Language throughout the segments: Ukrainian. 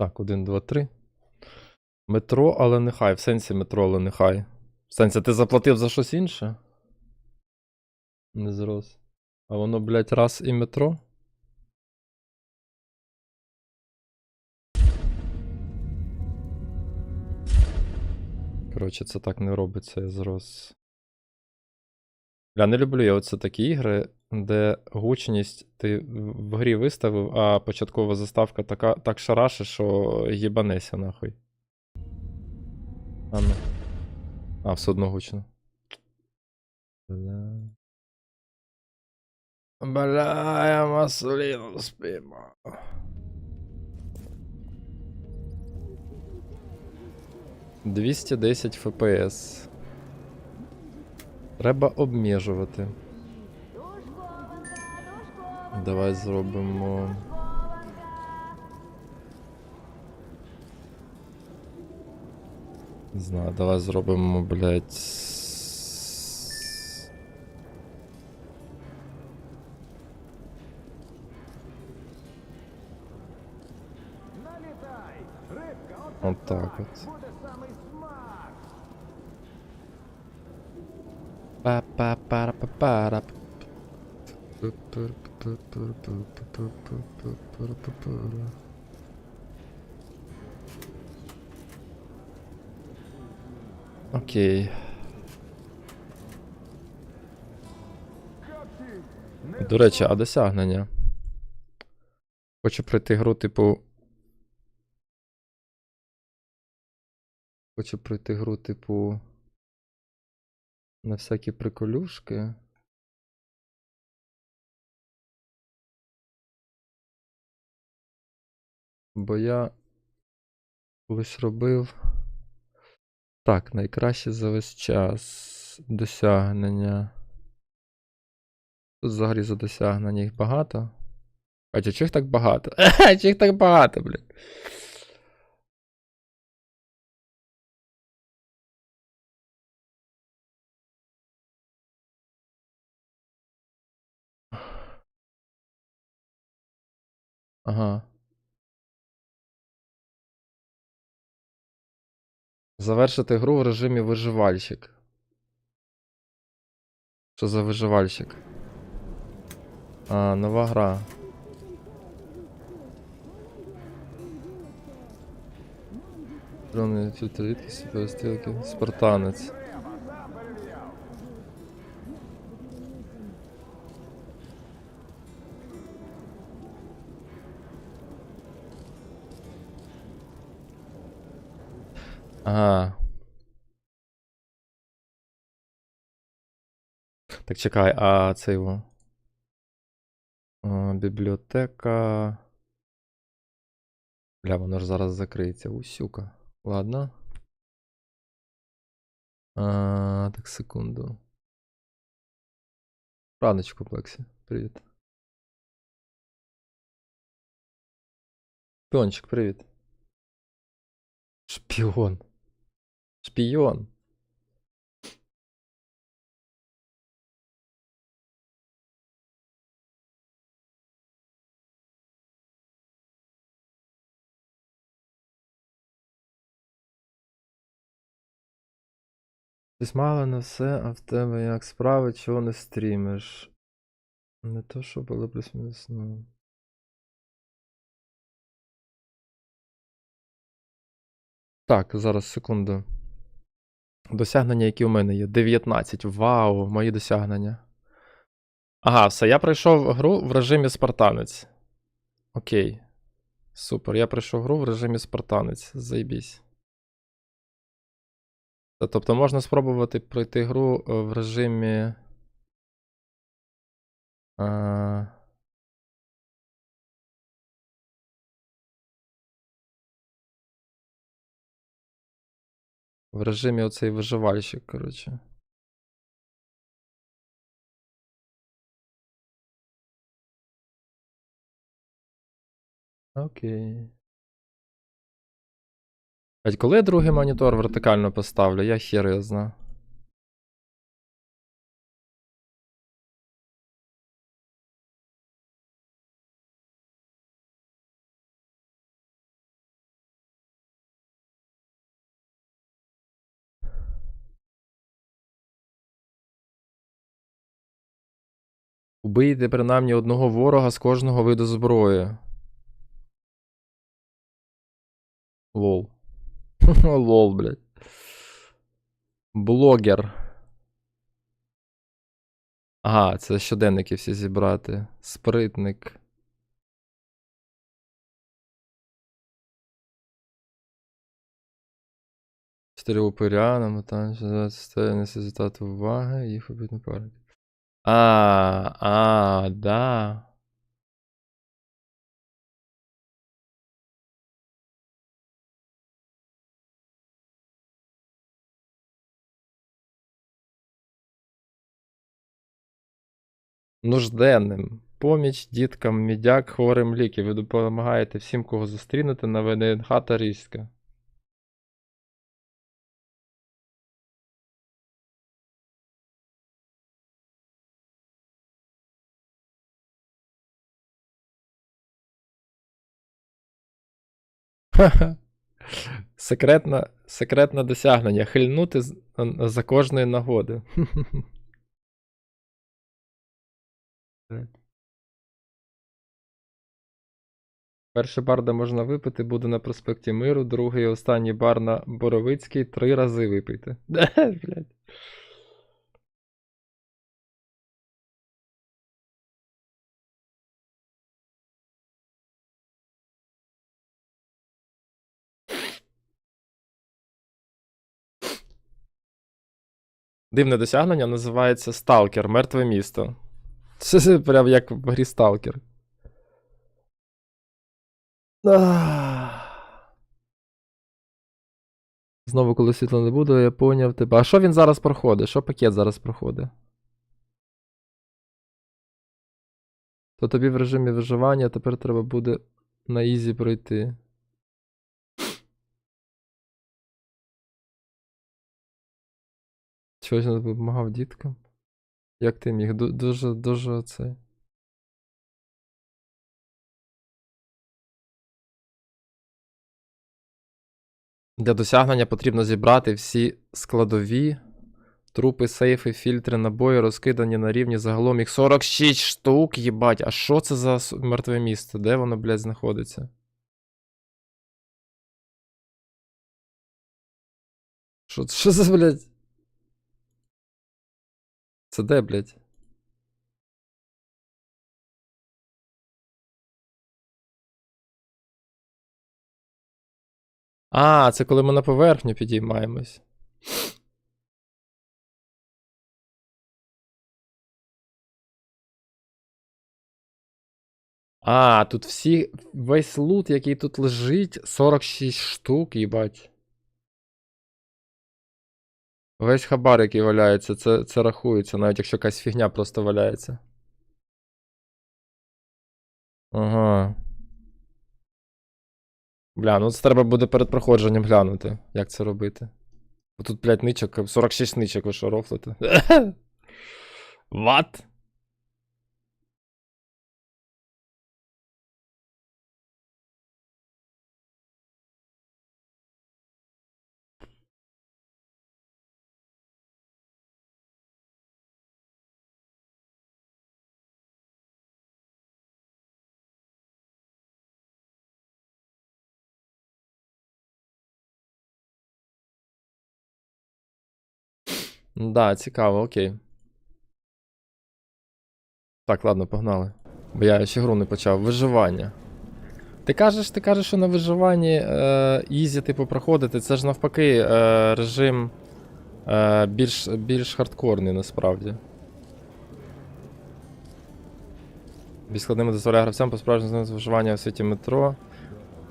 Так, 1, 2, 3. Метро, але нехай. В сенсі метро, але нехай. В сенсі, ти заплатив за щось інше? Не зрос. А воно, блядь, раз і метро? Коротше, це так не робиться, я зрос. Я не люблю я оце такі ігри, де гучність ти в грі виставив, а початкова заставка така, так шараше, що їбанеся нахуй. А, ну. а все одно гучно. Бля. Бля, я маслину спіймав. Двісті десять ФПС. Треба обмежувати. Давай зробимо. Не знаю, давай зробимо, блядь. с- Вот так вот. Па-па-пара-па-пара. Окей. До речі, а досягнення? Хочу пройти гру, типу. Хочу пройти гру, типу. На всякі приколюшки. Бо я колись робив. Так, найкраще за весь час. Досягнення. Тут взагалі за досягнення їх багато. А чи їх так багато? Чи їх так багато, блін? Ага. Завершити гру в режимі виживальщик. Що за виживальщик? А, нова гра. Дрони фільтр рідкості, перестрілки. Спартанець. Ага. Так, чекай, а це його. Бібліотека. Бля, воно ж зараз закриється. Усюка. Ладно. А, так, секунду. Раночку, Плексі. Привіт. Шпіончик, привіт. Шпіон. Шпіон. Ти мало на все, а в тебе як справи, чого не стрімиш? Не то, що було плюс-мінус, ну. Так, зараз секунду. Досягнення, які у мене є. 19. Вау, мої досягнення. Ага, все, я пройшов гру в режимі спартанець. Окей. Супер, я пройшов гру в режимі спартанець. Заєбісь. Та, Тобто можна спробувати пройти гру е, в режимі. А... В режимі оцей виживальщик, коротше. Окей. Коли я другий монітор вертикально поставлю, я хер я знаю. Убийте принаймні одного ворога з кожного виду зброї. Лол. Лол, блядь. Блогер. Ага, це щоденники всі зібрати. Спритник. Чотири упиря, нам там не звертати уваги, їх обідно парити. А, а, да. Нужденним. Поміч діткам, мідяк, хворим ліки. Ви допомагаєте всім, кого зустрінете на ВНХ та Різька. Ха-ха. Секретна, секретне досягнення. Хильнути за кожної нагоди. Перший бар, де можна випити, буде на проспекті Миру, другий і останній бар на Боровицькій три рази випийте. Блядь. Дивне досягнення називається Сталкер, мертве місто. Це прям як в грі Сталкер. Знову, коли світла не буде, я поняв тебе. А що він зараз проходить? Що пакет зараз проходить? То тобі в режимі виживання тепер треба буде на ізі пройти. Чогось допомагав діткам? Як ти міг? Дуже, дуже це. Для досягнення потрібно зібрати всі складові, трупи, сейфи, фільтри, набої розкидані на рівні загалом їх 46 штук, їбать. А що це за мертве місто? Де воно, блядь, знаходиться? Що, що за, блядь? Це де, блядь? А, це коли ми на поверхню підіймаємось. А, тут всі. Весь лут, який тут лежить, 46 штук, їбать. Весь хабар, який валяється, це, це рахується, навіть якщо якась фігня просто валяється. Ага. Бля, ну це треба буде перед проходженням глянути, як це робити. Бо тут, блядь, ничок, 46 ничок, ви що рофлите? What? Да, цікаво, окей. Так, ладно, погнали. Бо я ще гру не почав. Виживання. Ти кажеш, ти кажеш, що на виживанні е, типу, проходити. Це ж навпаки е, режим е, більш, більш хардкорний насправді. Більш складними дозволяє гравцям по справжньому виживання у світі метро.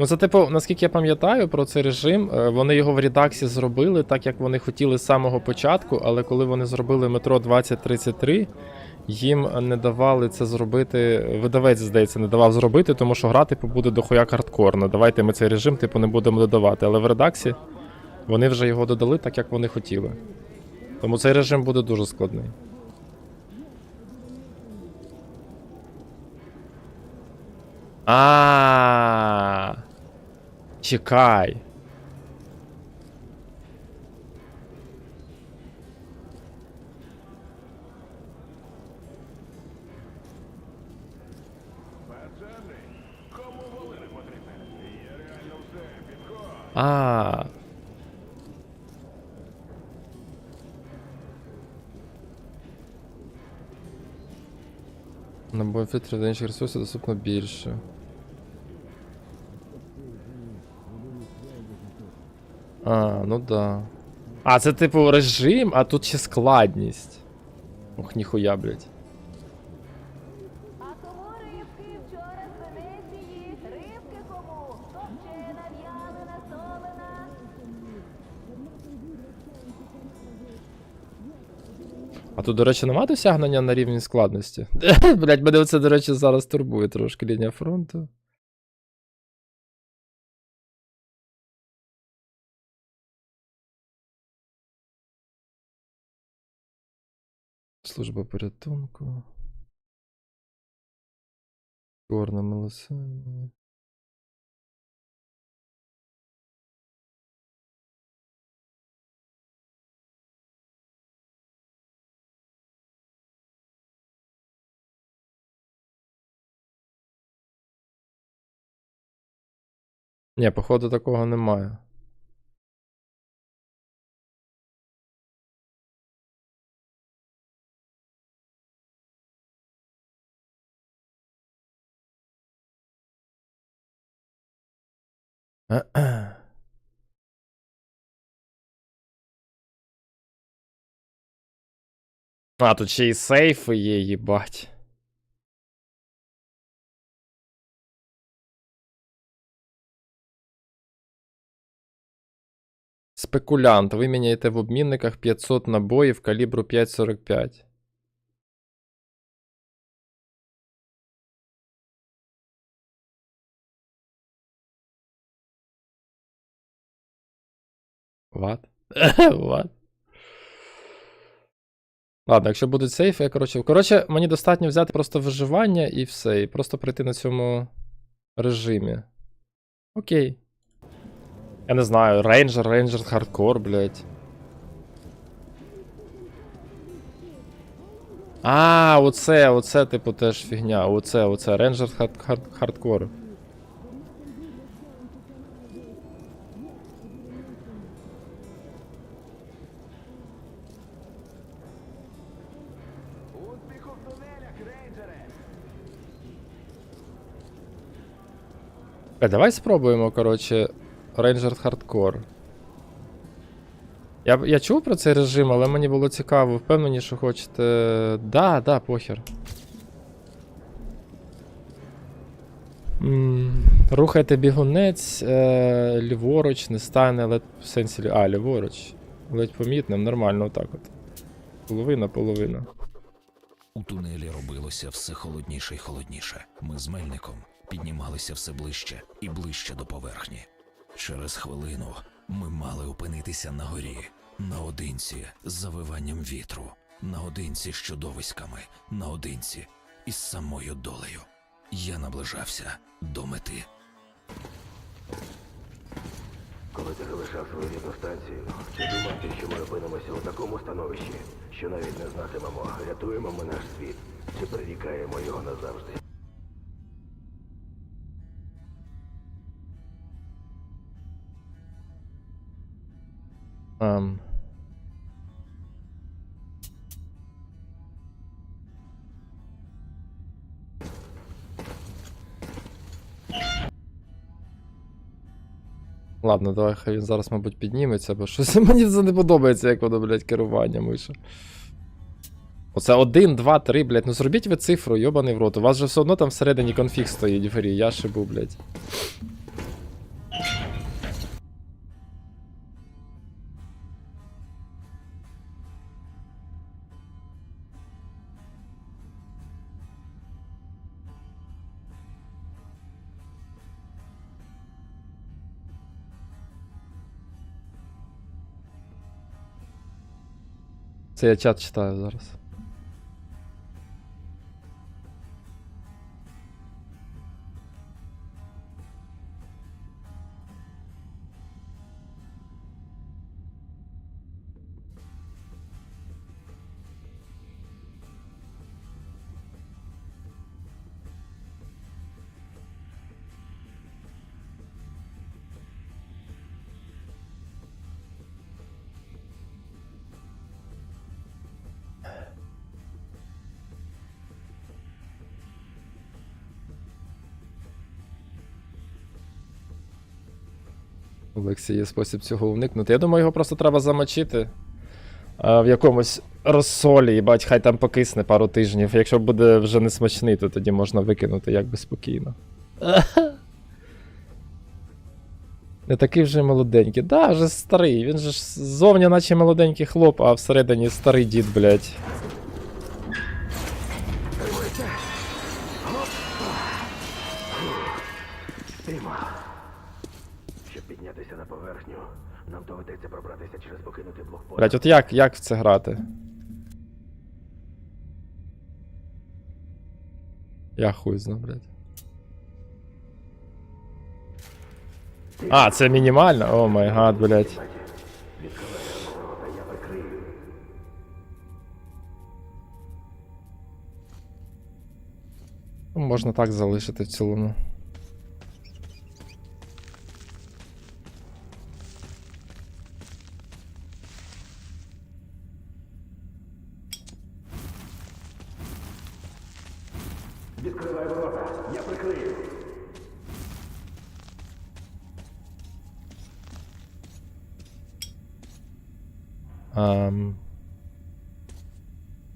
Ну, це, типу, наскільки я пам'ятаю про цей режим, е, вони його в редаксі зробили так, як вони хотіли з самого початку, але коли вони зробили метро 2033, їм не давали це зробити. Видавець, здається, не давав зробити, тому що гра, типу, буде дохуяк хардкорно. Давайте ми цей режим, типу, не будемо додавати. Але в редаксі вони вже його додали так, як вони хотіли. Тому цей режим буде дуже складний. А. Чекай. А. Набой фільтрів до інших ресурсів доступно більше. А, ну да. А, це типу режим, а тут ще складність. Ох, ніхуя, блядь. А кому рибки вчора з Венеції? Рибки кому? Копчена, в'ялена, солена. А тут, до речі, нема досягнення на рівні складності. Блять, мене оце, до речі, зараз турбує трошки лінія фронту. Служба порятунку. Чорне милосердя. Ні, походу такого немає. А, тут ще і сейфи є, їбать. Спекулянт. Виміняєте в обмінниках 500 набоїв калібру 5,45. What? What? Ладно, якщо будуть сейфи, я коротше. Коротше, мені достатньо взяти просто виживання і все. І просто пройти на цьому режимі. Окей. Я не знаю, рейнджер, рейнджер хардкор, блядь. А, оце, оце, типу, теж фігня. Оце, оце, рейнджер хард, хард, хардкор. Е, давай спробуємо, коротше, Ranger Hardcore. Я, я чув про цей режим, але мені було цікаво, впевнені, що хочете. Да, да, похер. Рухайте бігунець, е, ліворуч, не стане, ледь в сенсі. А, ліворуч. Ледь помітним, нормально, отак от. Половина, половина. У тунелі робилося все холодніше й холодніше. Ми з мельником піднімалися все ближче і ближче до поверхні. Через хвилину ми мали опинитися на горі, наодинці з завиванням вітру, наодинці з чудовиськами, наодинці із самою долею. Я наближався до мети. Коли ти залишав свою рідну станцію, чи думав що ми опинимося у такому становищі, що навіть не знатимемо, рятуємо ми наш світ, чи прирікаємо його назавжди? Ем. Ладно, давай хай він зараз, мабуть, підніметься, бо щось мені це не подобається, як воно, блядь, керування миша. Оце 1, 2, 3, блядь, ну зробіть ви цифру, йобаний в рот. У вас же все одно там всередині конфіг стоїть в грі, я шибу, блядь. Це я чат читаю зараз. У Лексі є спосіб цього уникнути. Я думаю, його просто треба замочити а, в якомусь розсолі, і бать, хай там покисне пару тижнів. Якщо буде вже не смачний, то тоді можна викинути якби спокійно. Не такий вже молоденький. Да, вже старий. Він же ж ззовні, наче молоденький хлоп, а всередині старий дід, блядь. Блядь, от як, як в це грати? Я хуй знаю, блядь. А, це мінімально? О май гад, прикрию. Ну, Можна так залишити в цілому.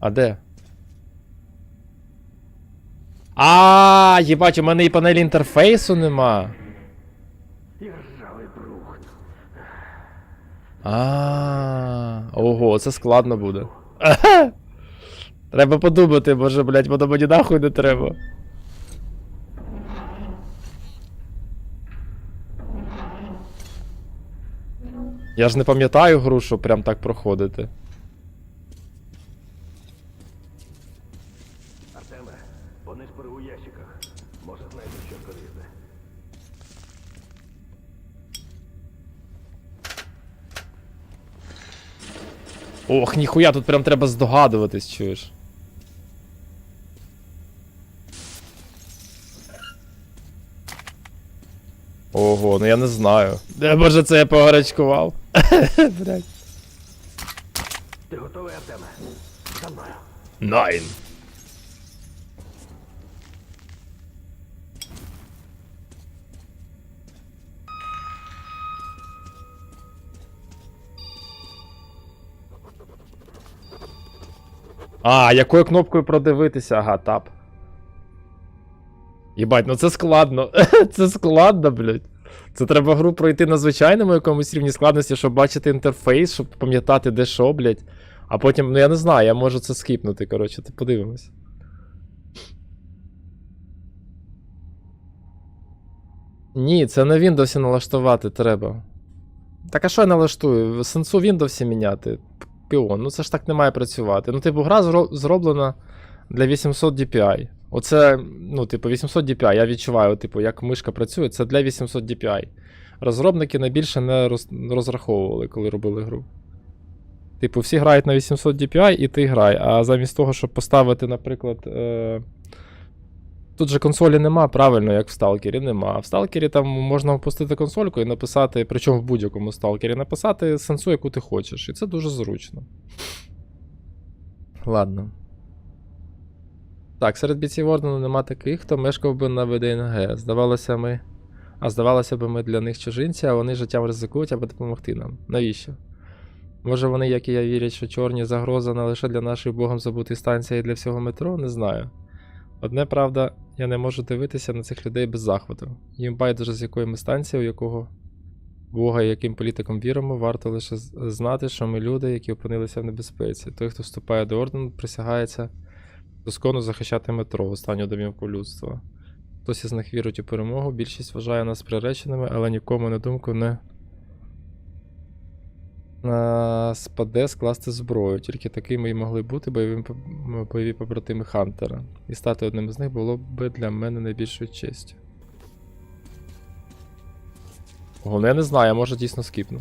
А де? А, їбать, у мене і панелі інтерфейсу нема. А, ого, це складно буде. Треба подумати, може, блядь, воно мені нахуй не треба. Я ж не пам'ятаю гру, щоб прям так проходити. Артеме, понишпори у ящиках. Може знайдеш щось корисне. Ох, ніхуя, тут прям треба здогадуватись, чуєш. Ого, ну я не знаю. Де може це я погарячкував? Блять. Ти готовий, Артеме? За мною. Найн. А, якою кнопкою продивитися? Ага, тап. Єбать, ну це складно. це складно, блядь. Це треба гру пройти на звичайному якомусь рівні складності, щоб бачити інтерфейс, щоб пам'ятати, де що, блядь. А потім, ну я не знаю, я можу це скіпнути, коротше, ти подивимось. Ні, це на Windows налаштувати треба. Так а що я налаштую? Сенсу Windows міняти. Піон, ну це ж так не має працювати. Ну, типу, гра зроблена для 800 DPI. Оце, ну, типу, 800 DPI, я відчуваю, типу, як мишка працює, це для 800 DPI. Розробники найбільше не роз- розраховували, коли робили гру. Типу, всі грають на 800 DPI і ти грай. А замість того, щоб поставити, наприклад. Е... Тут же консолі нема, правильно, як в Сталкері, нема. А в Сталкері там можна опустити консольку і написати, причому в будь-якому Сталкері, написати сенсу, яку ти хочеш. І це дуже зручно. Ладно. Так, серед бійців ордену нема таких, хто мешкав би на ВДНГ. Здавалося, ми. А здавалося б, ми для них чужинці, а вони життям ризикують, аби допомогти нам. Навіщо? Може вони, як і я, вірять, що чорні загроза не лише для нашої богом забутої станції, й для всього метро, не знаю. Одне правда, я не можу дивитися на цих людей без захвату. Їм байдуже з якої ми станції, у якого Бога і яким політикам віримо, варто лише знати, що ми люди, які опинилися в небезпеці. Той, хто вступає до ордену, присягається доскону захищати метро, останню домівку людства. Хтось із них вірить у перемогу, більшість вважає нас приреченими, але нікому на думку не на спаде скласти зброю. Тільки такими і могли бути бойові, бойові побратими Хантера. І стати одним із них було б для мене найбільшою честю. Ну я не знаю, може дійсно скіпну.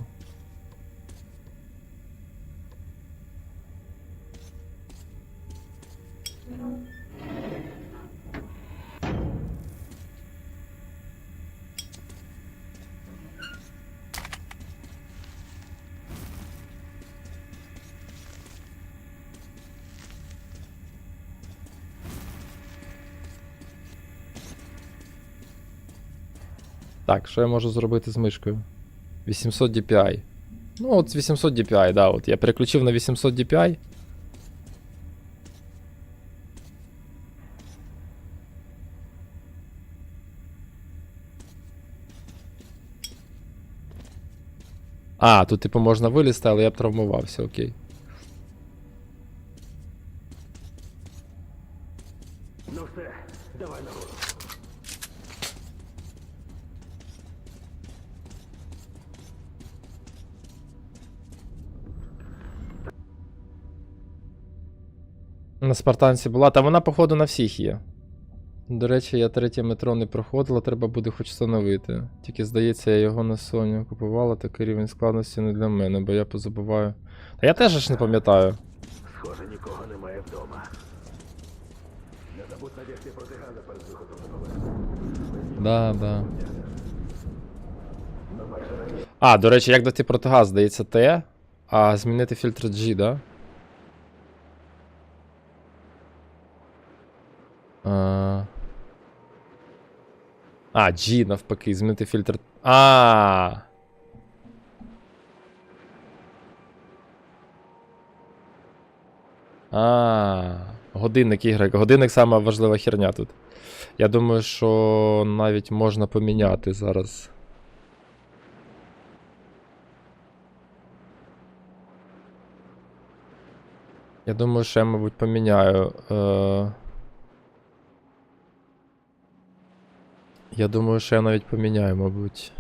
Так, що я можу зробити з мишкою? 800 DPI. Ну, от 800 DPI, да, от я переключив на 800 DPI. А, тут, типу, можна вилізти, але я б травмувався, окей. Ну все, давай нагору. На спартанці була, та вона, походу, на всіх є. До речі, я третє метро не проходила, треба буде хоч встановити. Тільки здається, я його на Sony купувала, такий рівень складності не для мене, бо я позабуваю. Та я теж ж не пам'ятаю. Схоже, нікого немає вдома. Не забудь надягти протигази перед виходом на поверхню. Да, да. А, до речі, як дати протигаз, здається, Т, а змінити фільтр G, да? А, а G навпаки, змінити фільтр. А. А. Годинник Y. Годинник сама важлива херня тут. Я думаю, що навіть можна поміняти зараз. Я думаю, що я, мабуть, поміняю. Е... Я думаю, що я навіть поміняю, мабуть.